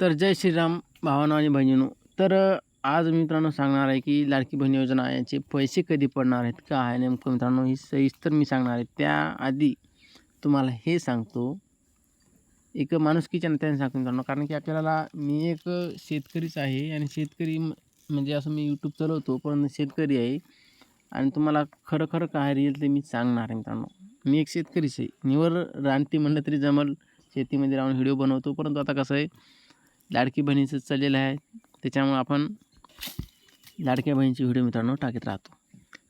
तर जय श्रीराम भावानो आणि बहिणीनो. तर आज मित्रांनो सांगणार आहे की लाडकी बहीण योजना याचे पैसे कधी पडणार आहेत का आहे नेमकं मित्रांनो ही सविस्तर मी सांगणार आहे. त्याआधी तुम्हाला हे सांगतो. एक माणुसकीच्या नात्याने सांगतो मित्रांनो कारण की आपल्याला मी एक शेतकरीच आहे आणि शेतकरी म्हणजे असं मी यूट्यूब चालवतो पण शेतकरी आहे. आणि तुम्हाला खरं खरं काय रिअल ते मी सांगणार आहे मित्रांनो. मी एक शेतकरीच आहे. निवर रानटी म्हणलं तरी जमल. शेतीमध्ये राहून व्हिडिओ बनवतो परंतु आता कसं आहे लाडकी बहिणीचं चाललेलं आहे. त्याच्यामुळं आपण लाडक्या बहिणीचे व्हिडिओ मित्रांनो टाकत राहतो.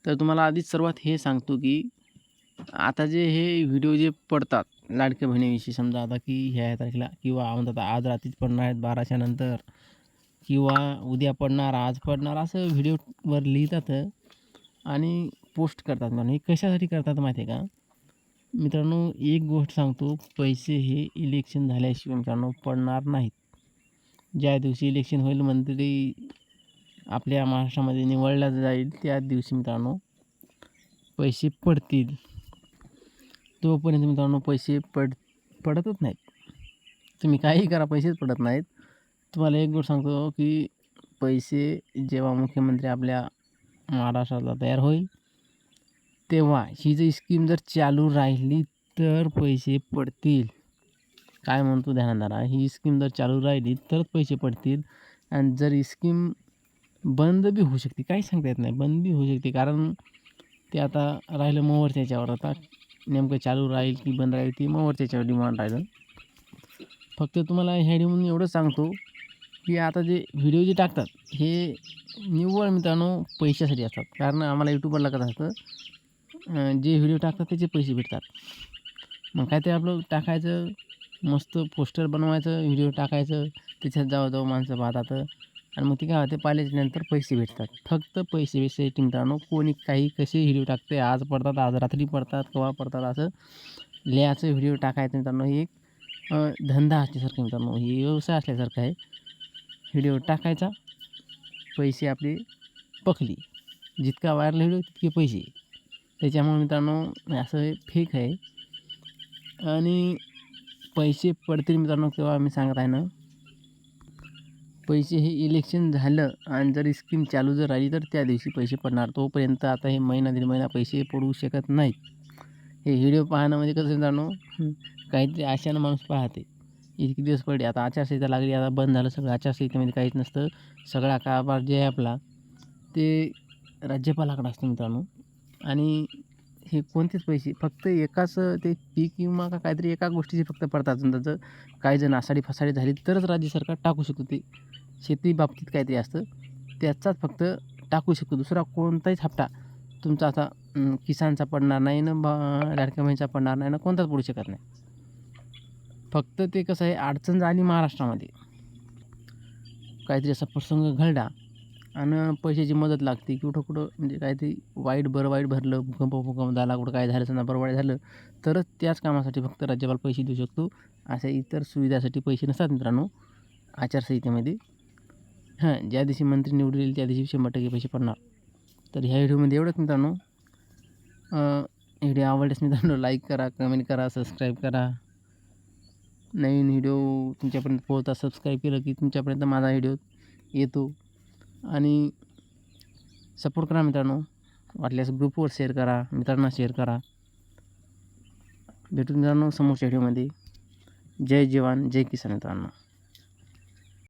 तर तुम्हाला आधीच सर्वात हे सांगतो की आता जे हे व्हिडिओ जे पडतात लाडक्या बहिणीविषयी समजा आता की ह्या तारखेला किंवा म्हणतात आज रात्रीच पडणार आहेत बाराच्या नंतर किंवा उद्या पडणार आज पडणार असं व्हिडिओवर लिहितात आणि पोस्ट करतात म्हणून हे कशासाठी करतात माहिती आहे का? मित्रांनो एक गोष्ट सांगतो पैसे हे इलेक्शन झाल्याशिवाय मित्रांनो पडणार नाहीत. ज्या दिवशी इलेक्शन होईल मंत्री आपल्या महाराष्ट्रामध्ये निवडला जाईल त्या दिवशी मित्रांनो पैसे पडतील. तोपर्यंत मित्रांनो पैसे पड पडतच नाहीत. तुम्ही काही करा पैसेच पडत नाहीत. तुम्हाला एक गोष्ट सांगतो की पैसे जेव्हा मुख्यमंत्री आपल्या महाराष्ट्राला तयार होईल तेव्हा ही जी स्कीम जर चालू राहिली तर पैसे पडतील. काय म्हणतो ध्यानात ही स्कीम जर चालू राहिली तरच पैसे पडतील. आणि जर ही स्कीम बंद बी होऊ शकते काही सांगता येत नाही बंद बी होऊ शकते. कारण ते आता राहिलं मोवरच्या याच्यावर आता नेमकं चालू राहील की बंद राहील ती मोवरच्या याच्यावर डिमांड राहिलं. फक्त तुम्हाला ह्या म्हणून एवढं सांगतो की आता जे व्हिडिओ जे टाकतात हे निव्वळ मित्रांनो पैशासाठी असतात. कारण आम्हाला यूट्यूबवर कसं असतं. जे व्हिडिओ टाकतात त्याचे पैसे भेटतात. मग काय ते आपलं टाकायचं मस्त पोस्टर बनवायचं व्हिडिओ टाकायचं त्याच्यात जावं जाऊ माणसं पाहतात आणि मग ते काय होते पाहिल्याच्या नंतर पैसे भेटतात. फक्त पैसे पैसे मित्रांनो कोणी काही कसे व्हिडिओ टाकते आज पडतात आज रात्री पडतात केव्हा पडतात असं लिहायचं व्हिडिओ टाकायचं मित्रांनो. हे एक धंदा असल्यासारखं मित्रांनो. हे व्यवसाय असल्यासारखं आहे. व्हिडिओ टाकायचा पैसे आपले पकली. जितका व्हायरल व्हिडिओ तितके पैसे. त्याच्यामुळे मित्रांनो असं हे फेक आहे. आणि पैसे पडतील मित्रांनो केव्हा आम्ही सांगत आहे ना. पैसे हे इलेक्शन झालं आणि जर स्कीम चालू जर राहिली तर त्या दिवशी पैसे पडणार. तोपर्यंत आता हे महिना दीड महिना पैसे पडू शकत नाहीत. हे व्हिडिओ पाहणं म्हणजे कसं मित्रांनो काहीतरी आशानं माणूस पाहते. इतके दिवस पडले आता आचारसंहिता लागली आता बंद झालं सगळं. आचारसंहितेमध्ये काहीच नसतं. सगळा कारभार जे आहे आपला ते राज्यपालाकडं असतं मित्रांनो. आणि हे कोणतेच पैसे फक्त एकाच ते पीक विमा का काहीतरी एका गोष्टीचे फक्त पडतात. जर त्याचं काही जण आसाडी फसाडी झाली तरच राज्य सरकार टाकू शकतो. ते शेती बाबतीत काहीतरी असतं. त्याचाच फक्त टाकू शकतो. दुसरा कोणताच हप्ता तुमचा आता किसानचा पडणार नाही ना बा लाडक्या बहिणीचा पडणार नाही ना कोणताच पडू शकत नाही. फक्त ते कसं आहे अडचण झाली महाराष्ट्रामध्ये. काहीतरी असा प्रसंग घडला. आणि पैशाची मदत लागते. कुठं कुठं म्हणजे काहीतरी वाईट बरं वाईट भरलं भूकंप भूकंप झाला कुठं काय झालं समजा बरं वाईट झालं तरच त्याच कामासाठी फक्त राज्यपाल पैसे देऊ शकतो. अशा इतर सुविधासाठी पैसे नसतात मित्रांनो. आचारसंहितेमध्ये. हां ज्या दिवशी मंत्री निवडलेले त्या दिवशी शंभर टक्के पैसे पडणार. तर ह्या व्हिडिओमध्ये एवढंच मित्रांनो. व्हिडिओ आवडल्यास मित्रांनो लाईक करा कमेंट करा सबस्क्राईब करा. नवीन व्हिडिओ तुमच्यापर्यंत पोहोचता सबस्क्राईब केलं की तुमच्यापर्यंत माझा व्हिडिओ येतो. आणि सपोर्ट करा मित्रांनो. वाटल्यास ग्रुपवर शेअर करा मित्रांना शेअर करा. भेटून मित्रांनो समोरच्या व्हिडिओमध्ये जय जवान जय किसान मित्रांनो.